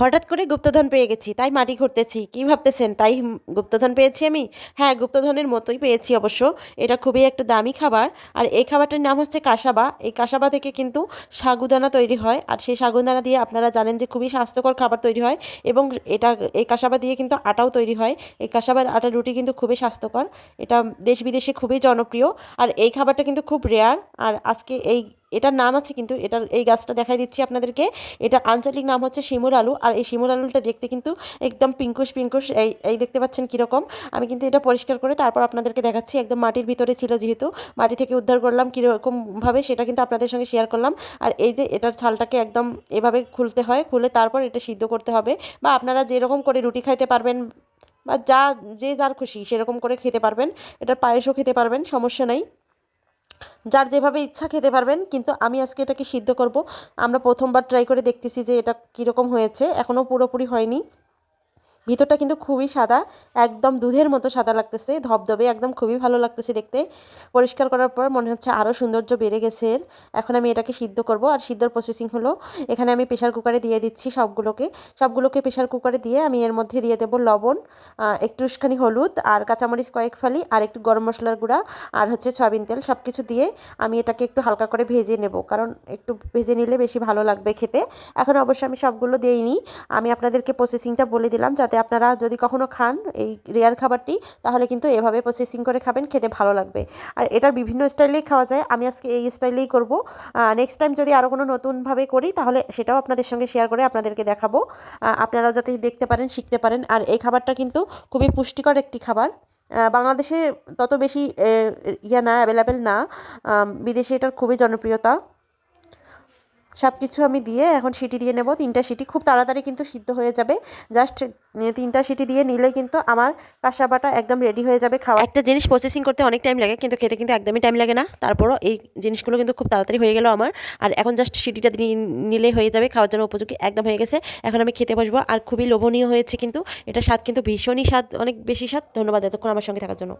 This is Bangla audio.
হঠাৎ করে গুপ্তধন পেয়ে গেছি, তাই মাটি ঘুরতেছি কী ভাবতেছেন? তাই গুপ্তধন পেয়েছি আমি? হ্যাঁ গুপ্তধনের মতোই পেয়েছি অবশ্য। এটা খুবই একটা দামি খাবার। আর এই খাবারটার নাম হচ্ছে কাসাবা। এই কাসাবা থেকে কিন্তু সাগুদানা তৈরি হয়। আর সেই সাগুদানা দিয়ে আপনারা জানেন যে খুবই স্বাস্থ্যকর খাবার তৈরি হয় এবং এটা, এই কাসাবা দিয়ে কিন্তু আটাও তৈরি হয়। এই কাসাবার আটার রুটি কিন্তু খুবই স্বাস্থ্যকর। এটা দেশ বিদেশে খুবই জনপ্রিয়। আর এই খাবারটা কিন্তু খুব রেয়ার আর আজকে এই এটার নাম আছে কিন্তু, এটার এই গাছটা দেখাই দিচ্ছি আপনাদেরকে। এটার আঞ্চলিক নাম হচ্ছে শিমুর আলু, আর এই শিমুর আলুটা দেখতে কিন্তু একদম পিঙ্কুশ পিঙ্কুশ, এই এই দেখতে পাচ্ছেন কীরকম। আমি কিন্তু এটা পরিষ্কার করে তারপর আপনাদেরকে দেখাচ্ছি, একদম মাটির ভিতরে ছিল যেহেতু, মাটি থেকে উদ্ধার করলাম কীরকমভাবে, সেটা কিন্তু আপনাদের সঙ্গে শেয়ার করলাম। আর এই যে এটার ছালটাকে একদম এভাবে খুলতে হয়, খুলে তারপর এটা সিদ্ধ করতে হবে, বা আপনারা যেরকম করে রুটি খাইতে পারবেন, বা যা, যে যার খুশি সেরকম করে খেতে পারবেন, এটার পায়েসও খেতে পারবেন, সমস্যা নেই। যার যেভাবে ইচ্ছা খেতে পারবেন, কিন্তু আমি আজকে এটাকে সিদ্ধ করব। আমরা প্রথমবার ট্রাই করে দেখতেছি যে এটা কীরকম হয়েছে, এখনও পুরোপুরি হয়নি। ভিতরটা কিন্তু খুবই সাদা, একদম দুধের মতো সাদা লাগতেছে, ধবধবে একদম খুবই ভালো লাগতেছে দেখতে। পরিষ্কার করার পর মনে হচ্ছে আরও সৌন্দর্য বেড়ে গেছে। এখন আমি এটাকে সিদ্ধ করব আর সিদ্ধর প্রসেসিং হলো। এখানে আমি প্রেশার কুকারে দিয়ে দিচ্ছি সবগুলোকে। সবগুলোকে প্রেশার কুকারে দিয়ে আমি এর মধ্যে দিয়ে দেবো লবণ একটুখানি হলুদ আর কাঁচামরিচ কয়েক ফালি আর একটু গরম মশলার গুঁড়া আর হচ্ছে সয়াবিন তেল সব কিছু দিয়ে আমি এটাকে একটু হালকা করে ভেজে নেব। কারণ একটু ভেজে নিলে বেশি ভালো লাগবে খেতে। এখন অবশ্য আমি সবগুলো দিইনি। আমি আপনাদেরকে প্রসেসিংটা বলে দিলাম যাতে আপনারা যদি কখনো খান এই রেয়ার খাবারটি, তাহলে কিন্তু এভাবে প্রসেসিং করে খাবেন, খেতে ভালো লাগবে। আর এটার বিভিন্ন স্টাইলেই খাওয়া যায়। আমি আজকে এই স্টাইলেই করব। নেক্সট টাইম যদি আরও কোনো নতুনভাবে করি, তাহলে সেটাও আপনাদের সঙ্গে শেয়ার করে আপনাদেরকে দেখাবো। আপনারাও যাতে দেখতে পারেন, শিখতে পারেন। আর এই খাবারটা কিন্তু খুবই পুষ্টিকর একটি খাবার। বাংলাদেশে তত বেশি ইয়া না অ্যাভেলেবেল না। বিদেশে এটার খুবই জনপ্রিয়তা। সব কিছু আমি দিয়ে এখন সিটি দিয়ে নেব। তিনটা সিটি খুব তাড়াতাড়ি কিন্তু সিদ্ধ হয়ে যাবে। জাস্ট তিনটা সিটি দিয়ে নিলে কিন্তু আমার কাঁসাবাটা একদম রেডি হয়ে যাবে খাওয়া। একটা জিনিস প্রসেসিং করতে অনেক টাইম লাগে, কিন্তু খেতে কিন্তু একদমই টাইম লাগে না। তারপরও এই জিনিসগুলো কিন্তু খুব তাড়াতাড়ি হয়ে গেল আমার। আর এখন জাস্ট সিটিটা দিয়ে নিলে হয়ে যাবে, খাওয়ার জন্য উপযোগী একদম হয়ে গেছে। এখন আমি খেতে বসবো, আর খুবই লোভনীয় হয়েছে কিন্তু। এটা স্বাদ কিন্তু ভীষণই স্বাদ, অনেক বেশি স্বাদ। ধন্যবাদ এতক্ষণ আমার সঙ্গে থাকার জন্য।